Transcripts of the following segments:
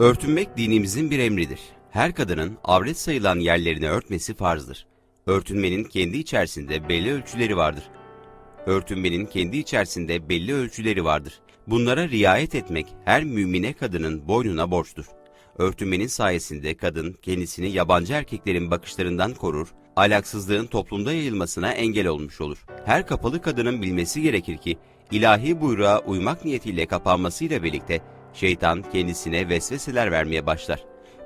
Örtünmek dinimizin bir emridir. Her kadının avret sayılan yerlerini örtmesi farzdır. Örtünmenin kendi içerisinde belli ölçüleri vardır. Örtünmenin kendi içerisinde belli ölçüleri vardır. Bunlara riayet etmek her mümine kadının boynuna borçtur. Örtünmenin sayesinde kadın kendisini yabancı erkeklerin bakışlarından korur, alaksızlığın toplumda yayılmasına engel olmuş olur. Her kapalı kadının bilmesi gerekir ki, ilahi buyruğa uymak niyetiyle kapanmasıyla birlikte şeytan kendisine vesveseler vermeye başlar.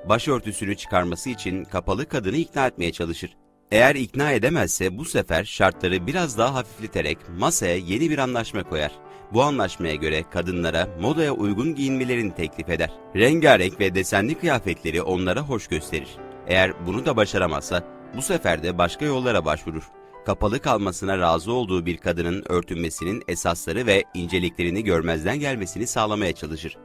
Başörtüsünü çıkarması için kapalı kadını ikna etmeye çalışır. Eğer ikna edemezse bu sefer şartları biraz daha hafifleterek masaya yeni bir anlaşma koyar. Bu anlaşmaya göre kadınlara modaya uygun giyinmelerini teklif eder. Rengarenk ve desenli kıyafetleri onlara hoş gösterir. Eğer bunu da başaramazsa bu sefer de başka yollara başvurur. Kapalı kalmasına razı olduğu bir kadının örtünmesinin esasları ve inceliklerini görmezden gelmesini sağlamaya çalışır.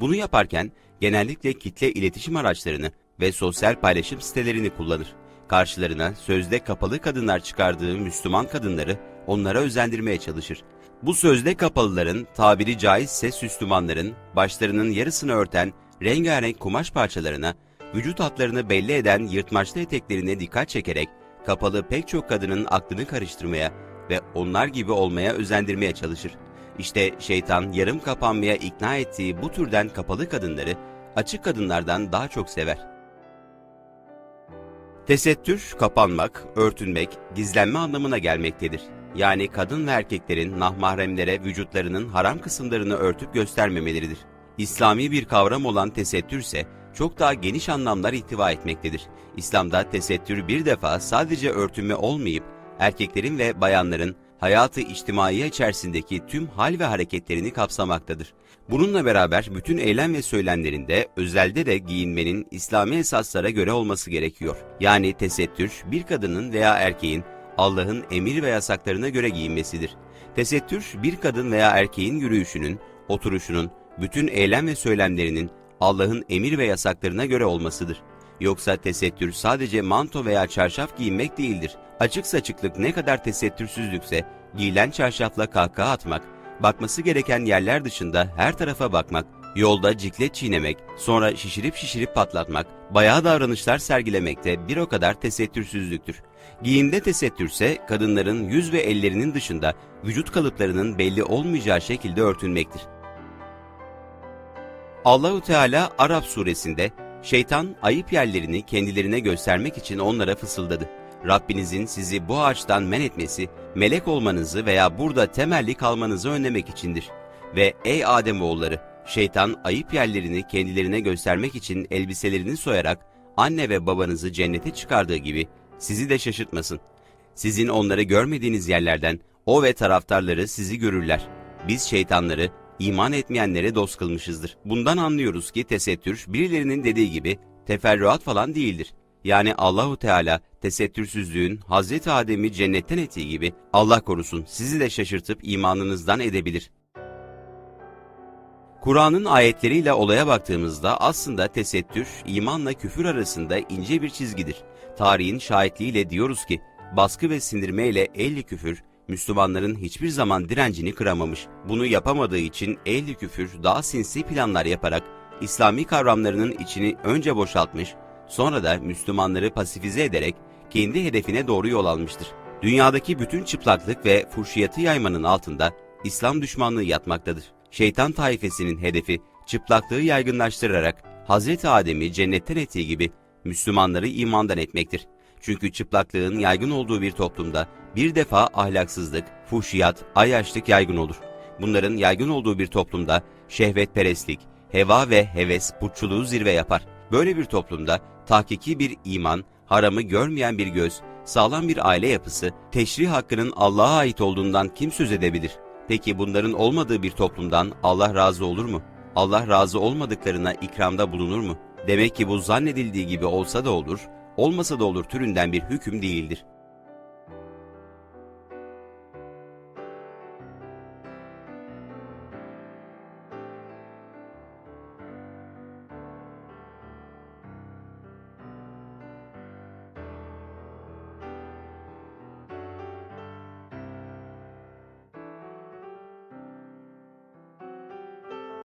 Bunu yaparken genellikle kitle iletişim araçlarını ve sosyal paylaşım sitelerini kullanır. Karşılarına sözde kapalı kadınlar çıkardığı Müslüman kadınları onlara özendirmeye çalışır. Bu sözde kapalıların tabiri caizse Süslümanların başlarının yarısını örten rengarenk kumaş parçalarına, vücut hatlarını belli eden yırtmaçlı eteklerine dikkat çekerek kapalı pek çok kadının aklını karıştırmaya ve onlar gibi olmaya özendirmeye çalışır. İşte şeytan yarım kapanmaya ikna ettiği bu türden kapalı kadınları açık kadınlardan daha çok sever. Tesettür, kapanmak, örtünmek, gizlenme anlamına gelmektedir. Yani kadın ve erkeklerin nahmahremlere vücutlarının haram kısımlarını örtüp göstermemeleridir. İslami bir kavram olan tesettür ise çok daha geniş anlamlar ihtiva etmektedir. İslam'da tesettür bir defa sadece örtünme olmayıp erkeklerin ve bayanların hayatı içtimaiye içerisindeki tüm hal ve hareketlerini kapsamaktadır. Bununla beraber bütün eylem ve söylemlerinde özelde de giyinmenin İslami esaslara göre olması gerekiyor. Yani tesettür bir kadının veya erkeğin Allah'ın emir ve yasaklarına göre giyinmesidir. Tesettür bir kadın veya erkeğin yürüyüşünün, oturuşunun, bütün eylem ve söylemlerinin Allah'ın emir ve yasaklarına göre olmasıdır. Yoksa tesettür sadece manto veya çarşaf giyinmek değildir. Açık saçıklık ne kadar tesettürsüzlükse, giyilen çarşafla kahkaha atmak, bakması gereken yerler dışında her tarafa bakmak, yolda ciklet çiğnemek, sonra şişirip şişirip patlatmak, bayağı davranışlar sergilemek de bir o kadar tesettürsüzlüktür. Giyimde tesettürse kadınların yüz ve ellerinin dışında vücut kalıplarının belli olmayacağı şekilde örtünmektir. Allahu Teala Arap suresinde şeytan ayıp yerlerini kendilerine göstermek için onlara fısıldadı. Rabbinizin sizi bu ağaçtan men etmesi, melek olmanızı veya burada temelli kalmanızı önlemek içindir. Ve ey Ademoğulları, şeytan ayıp yerlerini kendilerine göstermek için elbiselerini soyarak anne ve babanızı cennete çıkardığı gibi sizi de şaşırtmasın. Sizin onları görmediğiniz yerlerden o ve taraftarları sizi görürler. Biz şeytanları iman etmeyenlere dost kılmışızdır. Bundan anlıyoruz ki tesettür birilerinin dediği gibi teferruat falan değildir. Yani Allahu Teala tesettürsüzlüğün Hazreti Adem'i cennetten ettiği gibi Allah korusun sizi de şaşırtıp imanınızdan edebilir. Kur'an'ın ayetleriyle olaya baktığımızda aslında tesettür, imanla küfür arasında ince bir çizgidir. Tarihin şahitliğiyle diyoruz ki, baskı ve sindirmeyle ehli küfür, Müslümanların hiçbir zaman direncini kıramamış. Bunu yapamadığı için ehli küfür daha sinsi planlar yaparak İslami kavramlarının içini önce boşaltmış, sonra da Müslümanları pasifize ederek kendi hedefine doğru yol almıştır. Dünyadaki bütün çıplaklık ve fuhşiyatı yaymanın altında İslam düşmanlığı yatmaktadır. Şeytan taifesinin hedefi çıplaklığı yaygınlaştırarak Hazreti Adem'i cennetten ettiği gibi Müslümanları imandan etmektir. Çünkü çıplaklığın yaygın olduğu bir toplumda bir defa ahlaksızlık, fuhşiyat, ayyaşlık yaygın olur. Bunların yaygın olduğu bir toplumda şehvetperestlik, heva ve heves putçuluğu zirve yapar. Böyle bir toplumda tahkiki bir iman, haramı görmeyen bir göz, sağlam bir aile yapısı, teşrih hakkının Allah'a ait olduğundan kim söz edebilir? Peki bunların olmadığı bir toplumdan Allah razı olur mu? Allah razı olmadıklarına ikramda bulunur mu? Demek ki bu zannedildiği gibi olsa da olur, olmasa da olur türünden bir hüküm değildir.